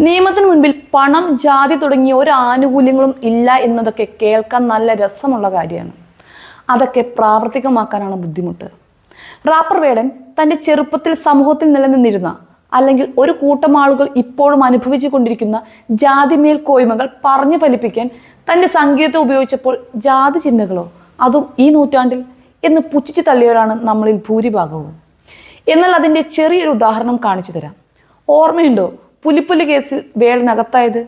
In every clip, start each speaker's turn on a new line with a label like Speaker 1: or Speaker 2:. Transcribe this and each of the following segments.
Speaker 1: നിയമത്തിന് മുൻപിൽ പണം ജാതി തുടങ്ങിയ ഒരു ആനുകൂല്യങ്ങളും ഇല്ല എന്നതൊക്കെ കേൾക്കാൻ നല്ല രസമുള്ള കാര്യമാണ്. അതൊക്കെ പ്രാവർത്തികമാക്കാനാണ് ബുദ്ധിമുട്ട്. റാപ്പർ വേടൻ തന്റെ ചെറുപ്പത്തിൽ സമൂഹത്തിൽ നിലനിന്നിരുന്ന അല്ലെങ്കിൽ ഒരു കൂട്ടം ആളുകൾ ഇപ്പോഴും അനുഭവിച്ചു കൊണ്ടിരിക്കുന്ന ജാതിമേൽ കോയ്മകൾ പറഞ്ഞു ഫലിപ്പിക്കാൻ തന്റെ സംഗീതത്തെ ഉപയോഗിച്ചപ്പോൾ ജാതി ചിന്തകളോ അതും ഈ നൂറ്റാണ്ടിൽ എന്ന് പുച്ഛിച്ച് തള്ളിയവരാണ് നമ്മളിൽ ഭൂരിഭാഗവും. എന്നാൽ അതിന്റെ ചെറിയൊരു ഉദാഹരണം കാണിച്ചു തരാം. ഓർമ്മയുണ്ടോ? പുലിപ്പല്ല് കേസിൽ വേടൻ അകത്തായത്.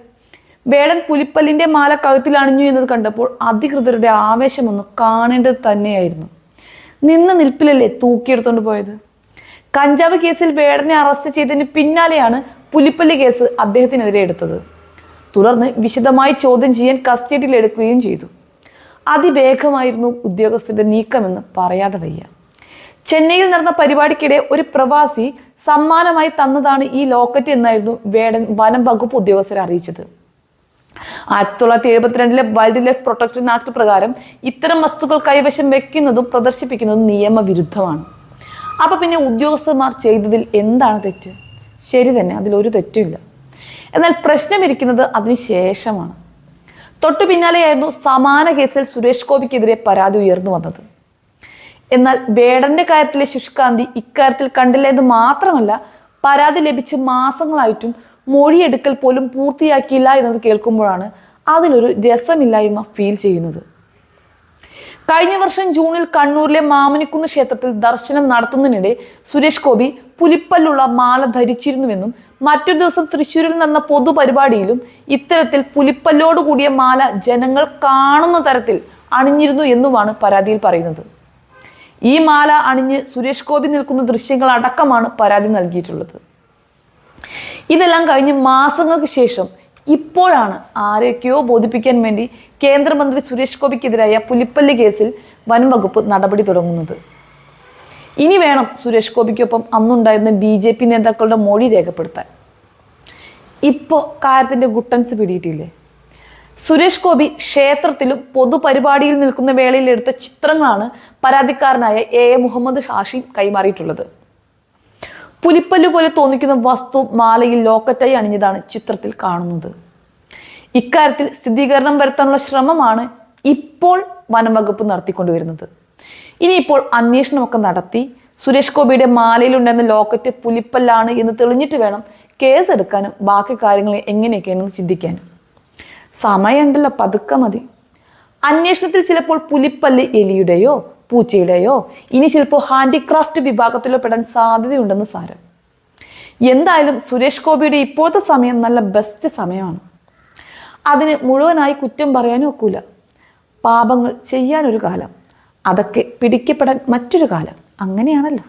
Speaker 1: വേടൻ പുലിപ്പല്ലിന്റെ മാല കഴുത്തിൽ അണിഞ്ഞു എന്നത് കണ്ടപ്പോൾ അധികൃതരുടെ ആവേശമൊന്ന് കാണേണ്ടത് തന്നെയായിരുന്നു. നിന്ന് നിൽപ്പിലല്ലേ തൂക്കിയെടുത്തോണ്ട് പോയത്? കഞ്ചാവ് കേസിൽ വേടനെ അറസ്റ്റ് ചെയ്തതിന് പിന്നാലെയാണ് പുലിപ്പല്ലി കേസ് അദ്ദേഹത്തിനെതിരെ എടുത്തത്. തുടർന്ന് വിശദമായി ചോദ്യം ചെയ്യാൻ കസ്റ്റഡിയിൽ എടുക്കുകയും ചെയ്തു. അതിവേഗമായിരുന്നു ഉദ്യോഗസ്ഥരുടെ നീക്കമെന്ന് പറയാതെ വയ്യ. ചെന്നൈയിൽ നടന്ന പരിപാടിക്കിടെ ഒരു പ്രവാസി സമ്മാനമായി തന്നതാണ് ഈ ലോക്കറ്റ് എന്നായിരുന്നു വേടൻ വനം വകുപ്പ് ഉദ്യോഗസ്ഥരെ അറിയിച്ചത്. ആയിരത്തി തൊള്ളായിരത്തി എഴുപത്തിരണ്ടിലെ വൈൽഡ് ലൈഫ് പ്രൊട്ടക്ഷൻ ആക്ട് പ്രകാരം ഇത്തരം വസ്തുക്കൾ കൈവശം വെക്കുന്നതും പ്രദർശിപ്പിക്കുന്നതും നിയമവിരുദ്ധമാണ്. അപ്പൊ പിന്നെ ഉദ്യോഗസ്ഥന്മാർ ചെയ്തതിൽ എന്താണ് തെറ്റ്? ശരി തന്നെ അതിലൊരു തെറ്റുമില്ല. എന്നാൽ പ്രശ്നം പ്രശ്നമിരിക്കുന്നത് അതിന് ശേഷമാണ്. തൊട്ടു പിന്നാലെയായിരുന്നു സമാന കേസിൽ സുരേഷ് ഗോപിക്കെതിരെ പരാതി ഉയർന്നു വന്നത്. എന്നാൽ വേടന്റെ കാര്യത്തിലെ ശുഷ്കാന്തി ഇക്കാര്യത്തിൽ കണ്ടില്ല എന്ന് മാത്രമല്ല പരാതി ലഭിച്ച് മാസങ്ങളായിട്ടും മൊഴിയെടുക്കൽ പോലും പൂർത്തിയാക്കിയില്ല എന്നത് കേൾക്കുമ്പോഴാണ് അതിലൊരു രസമില്ലായ്മ ഫീൽ ചെയ്യുന്നത്. കഴിഞ്ഞ വർഷം ജൂണിൽ കണ്ണൂരിലെ മാമനിക്കുന്ന് ക്ഷേത്രത്തിൽ ദർശനം നടത്തുന്നതിനിടെ സുരേഷ് ഗോപി പുലിപ്പല്ലുള്ള മാല ധരിച്ചിരുന്നുവെന്നും മറ്റൊരു ദിവസം തൃശ്ശൂരിൽ നടന്ന പൊതുപരിപാടിയിലും ഇത്തരത്തിൽ പുലിപ്പല്ലോട് കൂടിയ മാല ജനങ്ങൾ കാണുന്ന തരത്തിൽ അണിഞ്ഞിരുന്നു എന്നുമാണ് പരാതിയിൽ പറയുന്നത്. ഈ മാല അണിഞ്ഞ് സുരേഷ് ഗോപി നിൽക്കുന്ന ദൃശ്യങ്ങൾ അടക്കമാണ് പരാതി നൽകിയിട്ടുള്ളത്. ഇതെല്ലാം കഴിഞ്ഞ് മാസങ്ങൾക്ക് ശേഷം ഇപ്പോഴാണ് ആരെയൊക്കെയോ ബോധിപ്പിക്കാൻ വേണ്ടി കേന്ദ്രമന്ത്രി സുരേഷ് ഗോപിക്കെതിരായ പുലിപ്പല്ലി കേസിൽ വനംവകുപ്പ് നടപടി തുടങ്ങുന്നത്. ഇനി വേണം സുരേഷ് ഗോപിക്കൊപ്പം അന്നുണ്ടായിരുന്ന ബി ജെ പി നേതാക്കളുടെ മൊഴി രേഖപ്പെടുത്താൻ. ഇപ്പോൾ കാര്യത്തിന്റെ ഗുട്ടൻസ് പിടിയിട്ടില്ലേ? സുരേഷ് ഗോപി ക്ഷേത്രത്തിലും പൊതുപരിപാടിയിൽ നിൽക്കുന്ന വേളയിൽ എടുത്ത ചിത്രങ്ങളാണ് പരാതിക്കാരനായ എ എ മുഹമ്മദ് ഹാഷിം കൈമാറിയിട്ടുള്ളത്. പുലിപ്പല്ലു പോലെ തോന്നിക്കുന്ന വസ്തു മാലയിൽ ലോക്കറ്റായി അണിഞ്ഞതാണ് ചിത്രത്തിൽ കാണുന്നത്. ഇക്കാര്യത്തിൽ സ്ഥിരീകരണം വരുത്താനുള്ള ശ്രമമാണ് ഇപ്പോൾ വനംവകുപ്പ് നടത്തിക്കൊണ്ടുവരുന്നത്. ഇനിയിപ്പോൾ അന്വേഷണമൊക്കെ നടത്തി സുരേഷ് ഗോപിയുടെ മാലയിലുണ്ടെന്ന ലോക്കറ്റ് പുലിപ്പല്ലാണ് എന്ന് തെളിഞ്ഞിട്ട് വേണം കേസ് എടുക്കാനും ബാക്കി കാര്യങ്ങൾ എങ്ങനെയൊക്കെയാണെന്ന് ചിന്തിക്കാനും. സമയമുണ്ടല്ലോ പതുക്കെ മതി. അന്വേഷണത്തിൽ ചിലപ്പോൾ പുലിപ്പല്ല് എലിയുടെയോ പൂച്ചയുടെയോ ഇനി ചിലപ്പോൾ ഹാൻഡിക്രാഫ്റ്റ് വിഭാഗത്തിലോ പെടാൻ സാധ്യതയുണ്ടെന്ന് സാരം. എന്തായാലും സുരേഷ് ഗോപിയുടെ ഇപ്പോഴത്തെ സമയം നല്ല ബെസ്റ്റ് സമയമാണ്. അതിന് മുഴുവനായി കുറ്റം പറയാനും ഒക്കൂല. പാപങ്ങൾ ചെയ്യാനൊരു കാലം. അതൊക്കെ പിടിക്കപ്പെടാൻ മറ്റൊരു കാലം. അങ്ങനെയാണല്ലോ.